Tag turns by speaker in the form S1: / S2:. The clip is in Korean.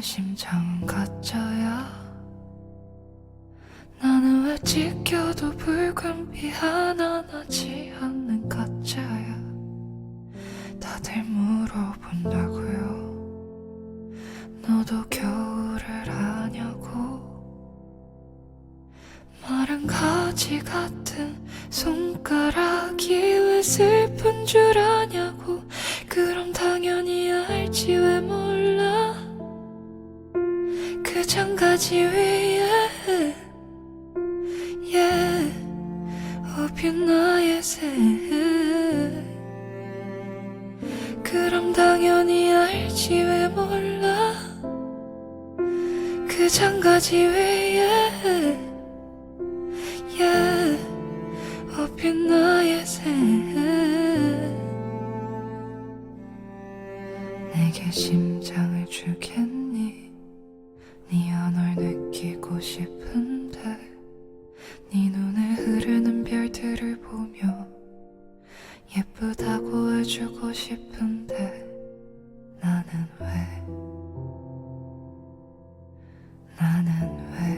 S1: 내 심장은 가짜야. 나는 왜 찢겨도 붉은 비 하나 나지 않는 가짜야. 다들 물어본다고요. 너도 겨울을 아냐고. 마른 가지 같은 손가락이 왜 슬픈 줄 아냐고 그 장가지 위에. Yeah. 업힌 나의 새 그럼 당연히 알지 왜 몰라? 그 장가지 위에. Yeah. 업힌 나의 새 내게 심장을 주 싶은데 네 눈에 흐르는 별들을 보며 예쁘다고 해주고 싶은데 나는 왜? 나는 왜?